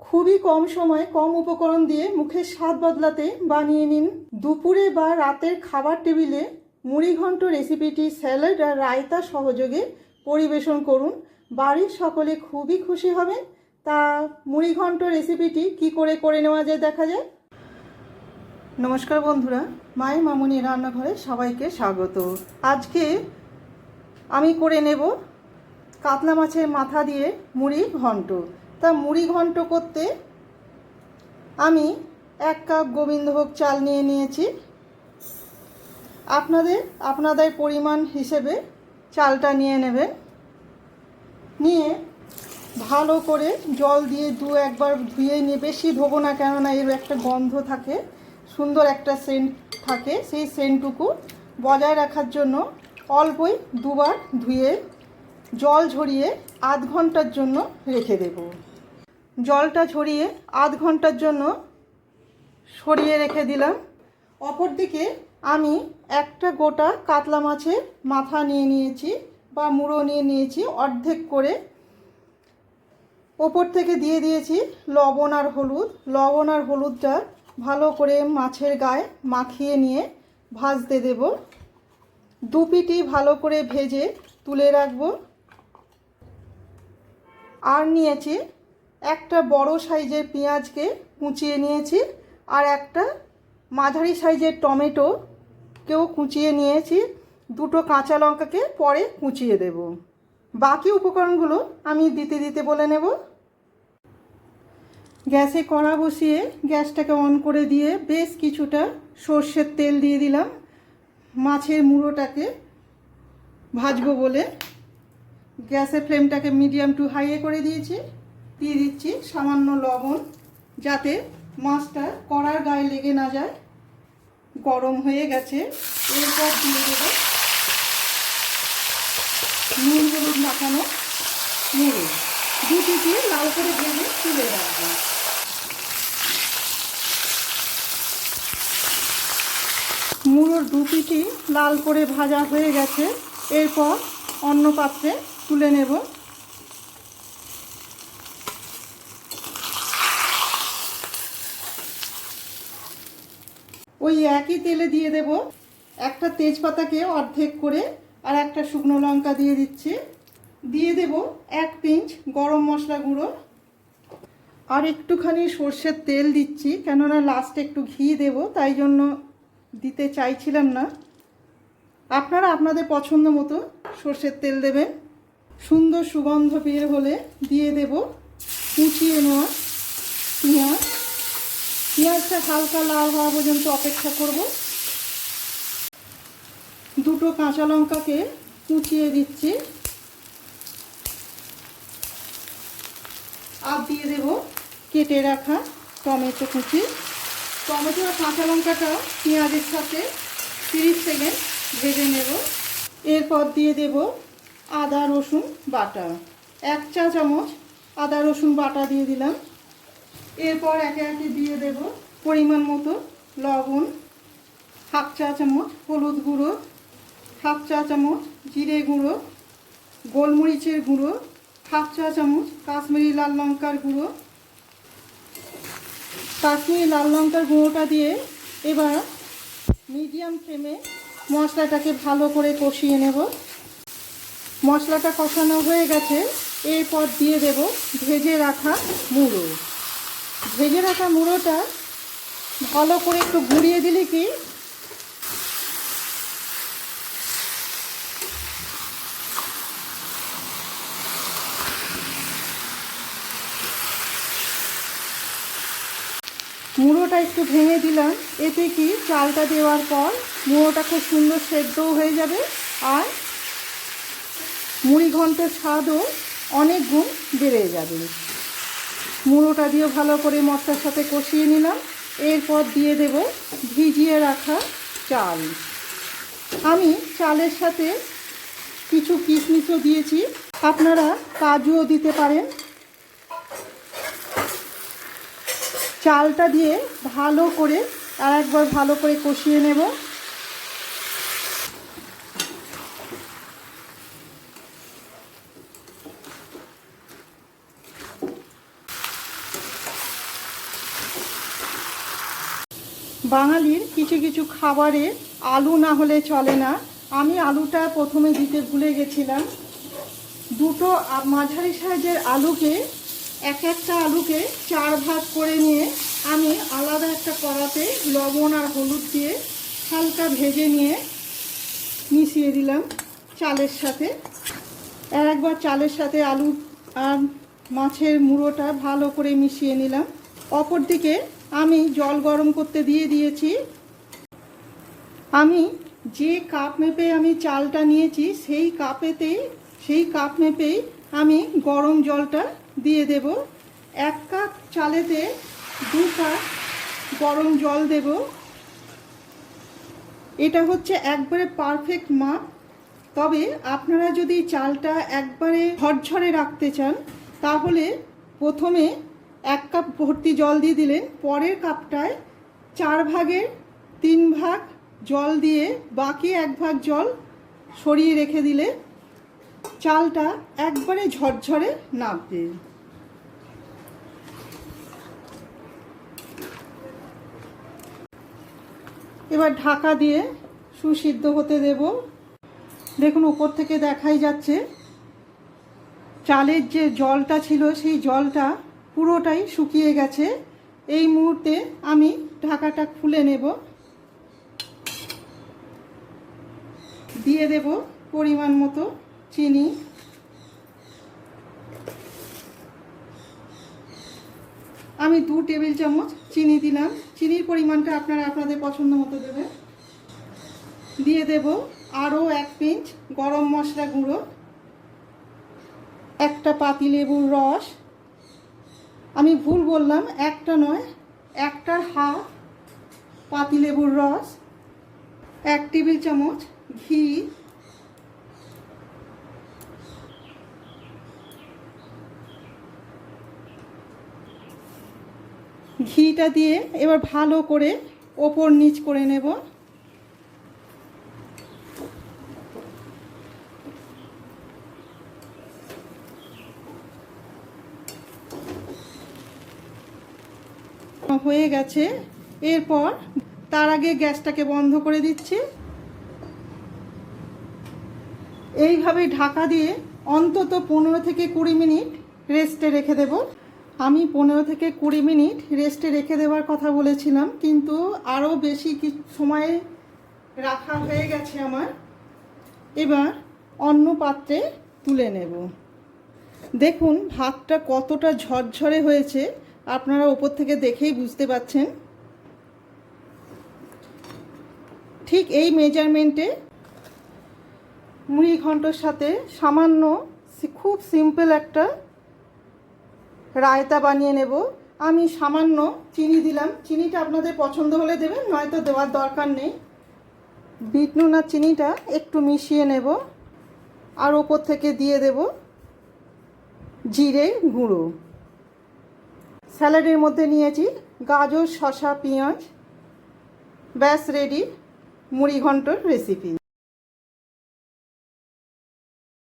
খুবই কম সময়ে কম উপকরণ দিয়ে মুখের স্বাদ বদলাতে বানিয়ে নিন দুপুরে বা রাতের খাবার টেবিলে মুড়িঘণ্ট রেসিপিটি স্যালাড আর রায়তা সহযোগে পরিবেশন করুন। বাড়ির সকলে খুবই খুশি হবেন। তা মুড়িঘণ্ট রেসিপিটি কি করে করে নেওয়া যায় দেখা যায়? নমস্কার বন্ধুরা, মায়ের মামুনি রান্নাঘরে সবাইকে স্বাগত। আজকে আমি করে নেব কাতলা মাছের মাথা দিয়ে মুড়ি ঘন্ট তা মুড়ি ঘন্ট করতে আমি এক কাপ গোবিন্দভোগ চাল নিয়ে নিয়েছি। আপনাদের আপনাদের পরিমাণ হিসেবে চালটা নিয়ে নেবেন। নিয়ে ভালো করে জল দিয়ে দু একবার ধুয়ে নিয়ে, বেশি ধোবো না কেননা এর একটা গন্ধ থাকে, সুন্দর একটা সেন্ট থাকে। সেই সেন্টটুকু বজায় রাখার জন্য অল্পই দুবার ধুয়ে জল ঝরিয়ে আধ ঘণ্টার জন্য রেখে দেব। জলটা ঝরিয়ে আধ ঘণ্টার জন্য সরিয়ে রেখে দিলাম। অপরদিকে আমি একটা গোটা কাতলা মাছের মাথা নিয়ে নিয়েছি বা মুড়ো নিয়ে নিয়েছি অর্ধেক করে। ওপর থেকে দিয়ে দিয়েছি লবণ আর হলুদ। লবণ আর হলুদটা ভালো করে মাছের গায়ে মাখিয়ে নিয়ে ভাজতে দেব। দু পিটি ভালো করে ভেজে তুলে রাখব। আর নিয়েছি একটা বড় সাইজের পেঁয়াজকে কুচিয়ে নিয়েছি আর একটা মাঝারি সাইজের টমেটো কেউ কুচিয়ে নিয়েছি। দুটো কাঁচা লঙ্কাকে পরে কুচিয়ে দেব। বাকি উপকরণগুলো আমি দিতে দিতে বলে নেব। গ্যাসে কড়া বসিয়ে গ্যাসটাকে অন করে দিয়ে বেশ কিছুটা সর্ষের তেল দিয়ে দিলাম। মাছের মুড়োটাকে ভাজবো বলে। গ্যাসের ফ্লেমটাকে মিডিয়াম টু হাইয়ে করে দিয়েছি। দিয়ে দিচ্ছি সামান্য লবণ যাতে মাছটা কড়ার গায়ে লেগে না যায়। গরম হয়ে গেছে। এরপর দিয়ে দেব নুন হলুদ মাখানো মুড়ো। দুটি দিয়ে লাল করে ভেজে তুলে রাখব। মুড়োর দু পিটি লাল করে ভাজা হয়ে গেছে। এরপর অন্য পাত্রে তুলে নেব। ওই একই তেলে দিয়ে দেব একটা তেজপাতাকে অর্ধেক করে আর একটা শুকনো লঙ্কা দিয়ে দিচ্ছি। দিয়ে দেব এক পিঞ্চ গরম মশলা গুঁড়ো। আর একটুখানি সর্ষের তেল দিচ্ছি, কেননা লাস্টে একটু ঘি দেব, তাই জন্য দিতে চাইছিলাম না। আপনারা আপনাদের পছন্দ মতো সর্ষের তেল দেবেন। সুন্দর সুগন্ধ বের হলে দিয়ে দেব কুচিয়ে নেওয়া। পেঁয়াজটা হালকা লাল হওয়া পর্যন্ত অপেক্ষা করব। দুটো কাঁচা লঙ্কাকে কুচিয়ে দিচ্ছি। আর দিয়ে দেব কেটে রাখা টমেটো কুচি। টমেটো আর কাঁচা লঙ্কাটা পেঁয়াজের সাথে তিরিশ সেকেন্ড ভেজে নেব। এরপর দিয়ে দেব আদা, রসুন, বাটা। এক চা চামচ আদা, রসুন, বাটা দিয়ে দিলাম। এরপর একে একে দিয়ে দেব পরিমাণ মতো লবণ, হাফ চা চামচ হলুদ গুঁড়ো, হাফ চা চামচ জিরে গুঁড়ো, গোলমরিচের গুঁড়ো, হাফ চা চামচ কাশ্মীরি লাল লঙ্কার গুঁড়ো। কাশ্মীরি লাল লঙ্কার গুঁড়োটা দিয়ে এবার মিডিয়াম ফ্লেমে মশলাটাকে ভালো করে কষিয়ে নেব। মশলাটা কষানো হয়ে গেছে, এরপর দিয়ে দেব ভেজে রাখা মুড়ো। ভেজে রাখা মুড়োটা ভালো করে একটু ঘুরিয়ে দিলে কি? মুড়োটা একটু ভেঙে দিলাম। এতে কি চালটা দেওয়ার পর মুড়োটা খুব সুন্দর সেদ্ধও হয়ে যাবে আর মুড়ি ঘন্টের স্বাদও অনেক গুণ বেড়ে যাবে। মুড়োটা দিয়ে ভালো করে মশলার সাথে কষিয়ে নিলাম। এরপর দিয়ে দেব ভিজিয়ে রাখা চাল। আমি চালের সাথে কিছু কিশমিশও দিয়েছি। আপনারা কাজুও দিতে পারেন। চালটা দিয়ে ভালো করে আর একবার ভালো করে কষিয়ে নেব। বাঙালির কিছু কিছু খাবারে আলু না হলে চলে না। আমি আলুটা প্রথমে দিতে ভুলে গেছিলাম। দুটো মাঝারি সাইজের আলুকে, এক একটা আলুকে চার ভাগ করে নিয়ে আমি আলাদা একটা কড়াতে লবণ আর হলুদ দিয়ে হালকা ভেজে নিয়ে মিশিয়ে দিলাম চালের সাথে। একবার চালের সাথে আলু আর মাছের মুড়োটা ভালো করে মিশিয়ে নিলাম। অপরদিকে আমি জল গরম করতে দিয়ে দিয়েছি। আমি যে কাপ মেপে আমি চালটা নিয়েছি, সেই কাপেতেই সেই কাপ মেপেই আমি গরম জলটা দিয়ে দেব। এক কাপ চালেতে দু কাপ গরম জল দেব। এটা হচ্ছে একবারে পারফেক্ট মাপ। তবে আপনারা যদি চালটা একবারে ঝরঝরে রাখতে চান, তাহলে প্রথমে এক কাপ ভর্তি জল দিয়ে দিলেন পরের কাপটায় চার ভাগের তিন ভাগ জল দিয়ে বাকি এক ভাগ জল সরিয়ে রেখে দিলে চালটা একবারে ঝরঝরে নাপ নামবে এবার ঢাকা দিয়ে সুসিদ্ধ হতে দেব। দেখুন, উপর থেকে দেখাই যাচ্ছে, চালের যে জলটা ছিল, সেই জলটা পুরোটাই শুকিয়ে গেছে। এই মুহূর্তে আমি ঢাকাটা খুলে নেব। দিয়ে দেব পরিমাণ মতো চিনি। আমি দু টেবিল চামচ চিনি দিলাম। চিনির পরিমাণটা আপনারা আপনাদের পছন্দ মতো দেবেন। দিয়ে দেব আরও এক পিঞ্চ গরম মশলা গুঁড়ো, একটা পাতিলেবুর রস আমি ভুল বললাম, একটা নয় একটার হাফ পাতিলেবুর রস, এক টেবিল চামচ ঘি, ঘিটা দিয়ে এবার ভালো করে ওপর নিচ করে নেব। হয়ে গেছে। এরপর তার আগে গ্যাসটাকে বন্ধ করে দিচ্ছি। এইভাবে ঢাকা দিয়ে অন্তত পনেরো থেকে কুড়ি মিনিট রেস্টে রেখে দেব। আমি পনেরো থেকে কুড়ি মিনিট রেস্টে রেখে দেওয়ার কথা বলেছিলাম, কিন্তু আরও বেশি সময় রাখা হয়ে গেছে আমার। এবার অন্য পাত্রে তুলে নেব। দেখুন, ভাতটা কতটা ঝরঝরে হয়েছে। আপনারা ওপর থেকে দেখেই বুঝতে পাচ্ছেন। ঠিক এই মেজারমেন্টে মুড়ি ঘন্টর সাথে সামান্য খুব সিম্পল একটা রায়তা বানিয়ে নেব। আমি সামান্য চিনি দিলাম। চিনিটা আপনাদের পছন্দ হলে দেবেন, নয়তো দেওয়ার দরকার নেই। বিট নুন আর চিনিটা একটু মিশিয়ে নেব। আর ওপর থেকে দিয়ে দেব জিরে গুঁড়ো। স্যালাডের মধ্যে নিয়েছি গাজর শশা পেঁয়াজ। ব্যাস রেডি মুড়ি ঘন্টর রেসিপি